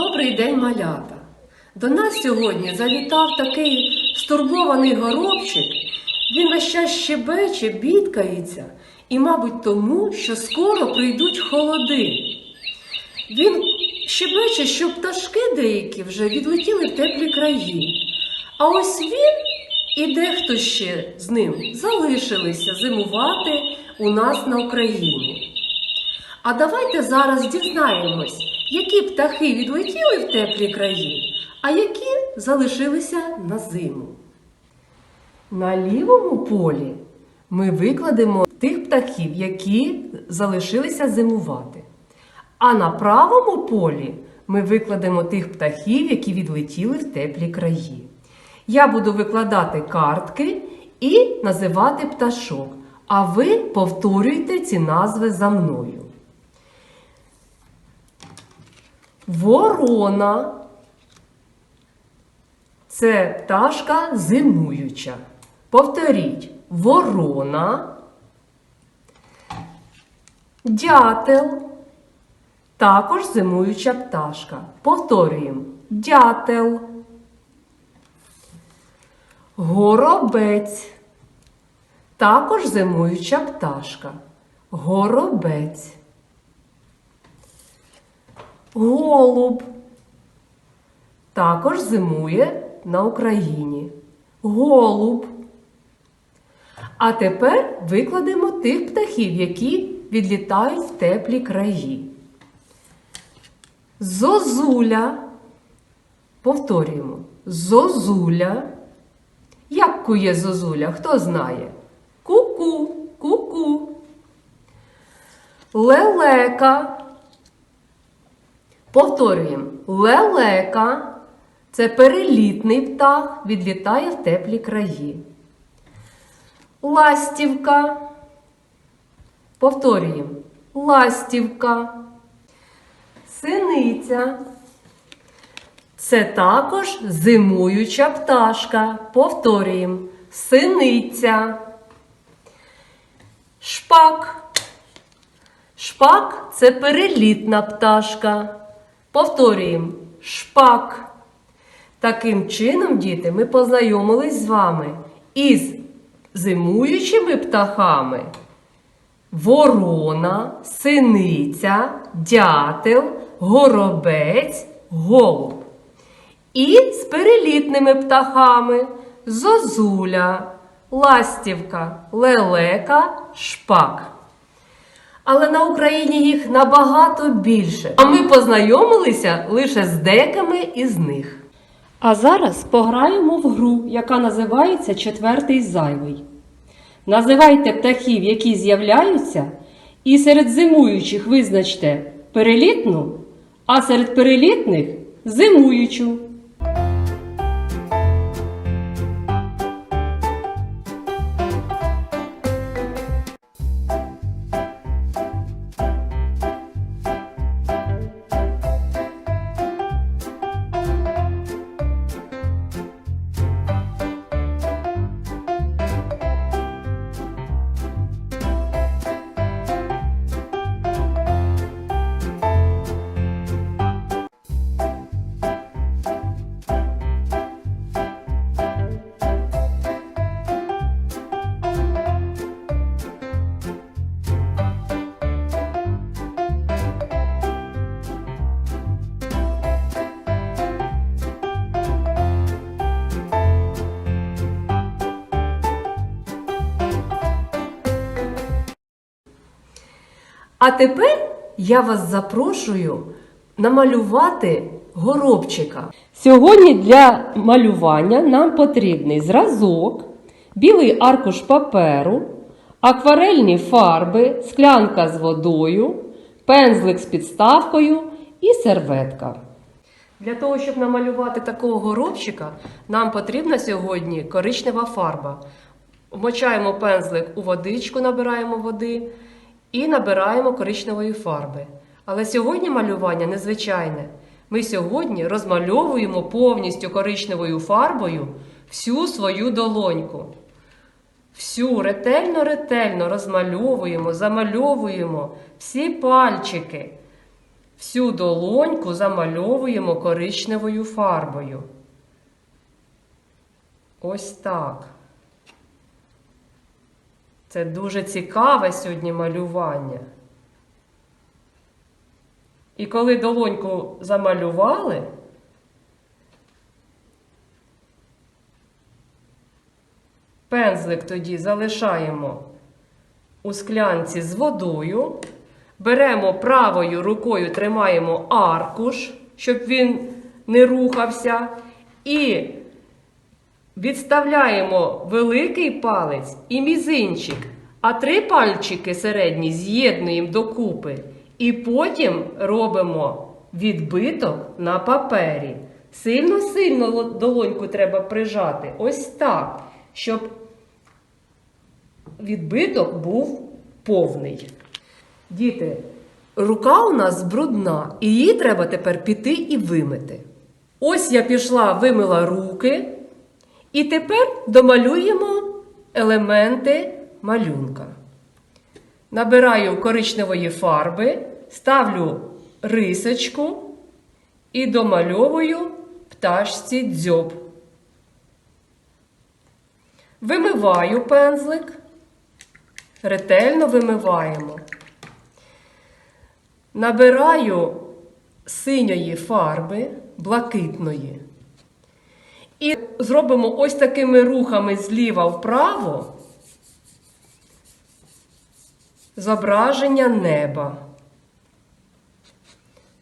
Добрий день, малята! До нас сьогодні завітав такий стурбований горобчик. Він весь час щебече, бідкається, і, мабуть, тому, що скоро прийдуть холоди. Він щебече, що пташки деякі вже відлетіли в теплі краї. А ось він і дехто ще з ним залишилися зимувати у нас на Україні. А давайте зараз дізнаємось, які птахи відлетіли в теплі краї, а які залишилися на зиму. На лівому полі ми викладемо тих птахів, які залишилися зимувати. А на правому полі ми викладемо тих птахів, які відлетіли в теплі краї. Я буду викладати картки і називати пташок, а ви повторюйте ці назви за мною. Ворона. Це пташка зимуюча. Повторіть ворона. Дятел. Також зимуюча пташка. Повторюємо дятел. Горобець. Також зимуюча пташка. Горобець. Голуб. Також зимує на Україні. Голуб. А тепер викладемо тих птахів, які відлітають в теплі краї. Зозуля. Повторюємо. Зозуля. Як кує зозуля? Хто знає? Ку-ку, ку-ку. Лелека. Повторюємо. Лелека. Це перелітний птах, відлітає в теплі краї. Ластівка. Повторюємо. Ластівка. Синиця. Це також зимуюча пташка. Повторюємо. Синиця. Шпак. Шпак це перелітна пташка. Повторюємо. Шпак. Таким чином, діти, ми познайомились з вами із зимуючими птахами. Ворона, синиця, дятел, горобець, голуб. І з перелітними птахами зозуля, ластівка, лелека, шпак. Але на Україні їх набагато більше. А ми познайомилися лише з деякими із них. А зараз пограємо в гру, яка називається Четвертий зайвий. Називайте птахів, які з'являються, і серед зимуючих визначте перелітну, а серед перелітних зимуючу. А тепер я вас запрошую намалювати горобчика. Сьогодні для малювання нам потрібний зразок, білий аркуш паперу, акварельні фарби, склянка з водою, пензлик з підставкою і серветка. Для того, щоб намалювати такого горобчика, нам потрібна сьогодні коричнева фарба. Вмочаємо пензлик у водичку, набираємо води і набираємо коричневої фарби. Але сьогодні малювання незвичайне. Ми сьогодні розмальовуємо повністю коричневою фарбою всю свою долоньку. Всю ретельно-ретельно розмальовуємо, замальовуємо всі пальчики, всю долоньку замальовуємо коричневою фарбою. Ось так. Це дуже цікаве сьогодні малювання. І коли долоньку замалювали, пензлик тоді залишаємо у склянці з водою. Беремо правою рукою, тримаємо аркуш, щоб він не рухався. І відставляємо великий палець і мізинчик, а три пальчики середні з'єднуємо докупи. І потім робимо відбиток на папері. Сильно-сильно долоньку треба прижати. Ось так, щоб відбиток був повний. Діти, рука у нас брудна, і її треба тепер піти і вимити. Ось я пішла, вимила руки, і тепер домалюємо елементи малюнка. Набираю коричневої фарби, ставлю рисочку і домальовую пташці дзьоб. Вимиваю пензлик, ретельно вимиваємо. Набираю синьої фарби, блакитної. І зробимо ось такими рухами зліва вправо зображення неба.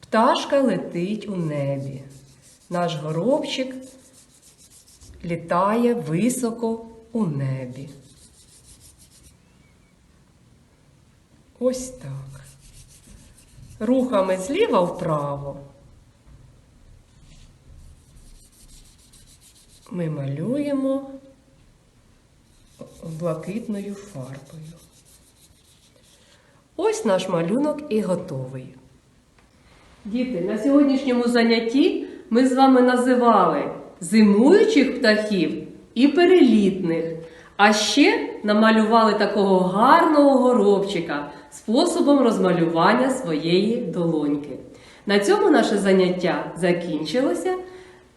Пташка летить у небі. Наш горобчик літає високо у небі. Ось так. Рухами зліва вправо. Ми малюємо блакитною фарбою. Ось наш малюнок і готовий. Діти, на сьогоднішньому занятті ми з вами називали зимуючих птахів і перелітних. А ще намалювали такого гарного горобчика способом розмалювання своєї долоньки. На цьому наше заняття закінчилося.